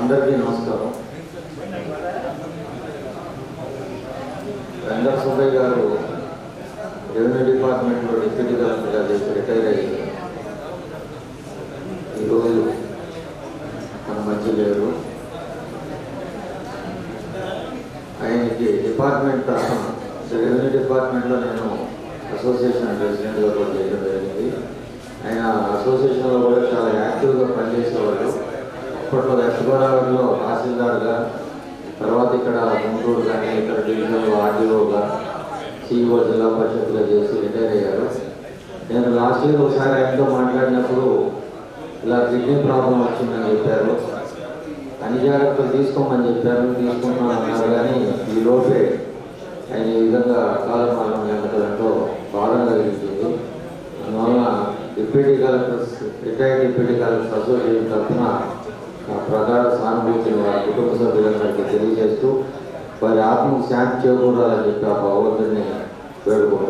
అందరికీ నమస్కారం. వెంకట సుబ్బయ్య గారు రెవెన్యూ డిపార్ట్మెంట్లో డిప్యూటీ కలెక్టర్గా చేసి రిటైర్ అయ్యి ఈరోజు మన మధ్య లేరు. ఆయనకి డిపార్ట్మెంట్ తరఫున రెవెన్యూ డిపార్ట్మెంట్లో నేను అసోసియేషన్ ప్రెసిడెంట్గా కూడా చేయడం జరిగింది. ఆయన అసోసియేషన్ అప్పట్లో వెస్ట్ గోదావరిలో తహసీల్దార్గా తర్వాత ఇక్కడ గుంటూరు కానీ ఇక్కడ డివిజనల్ ఆర్డీఓగా సిఇఓ జిల్లా పరిషత్లో చేసి రిటైర్ అయ్యారు. నేను లాస్ట్ ఇయర్ ఒకసారి ఆయనతో మాట్లాడినప్పుడు ఇలా కిడ్నీ ప్రాబ్లం వచ్చిందని చెప్పారు. అన్ని జాగ్రత్తలు తీసుకోమని చెప్పారు తీసుకుంటున్నాను అన్నారు. కానీ ఈ లోపే ఆయన ఈ విధంగా కాలం మరణం చెందడంతో బాధ కలిగించింది. అందువల్ల deputy collectors retired deputy collectors association తరఫున నా ప్రగాఢ సానుభూతిని వారి కుటుంబ సభ్యులందరికీ తెలియజేస్తూ వారి ఆత్మకు శాంతి చేకూరాలని చెప్పి ఆ భగవంతుడిని వేడుకుంటున్నాను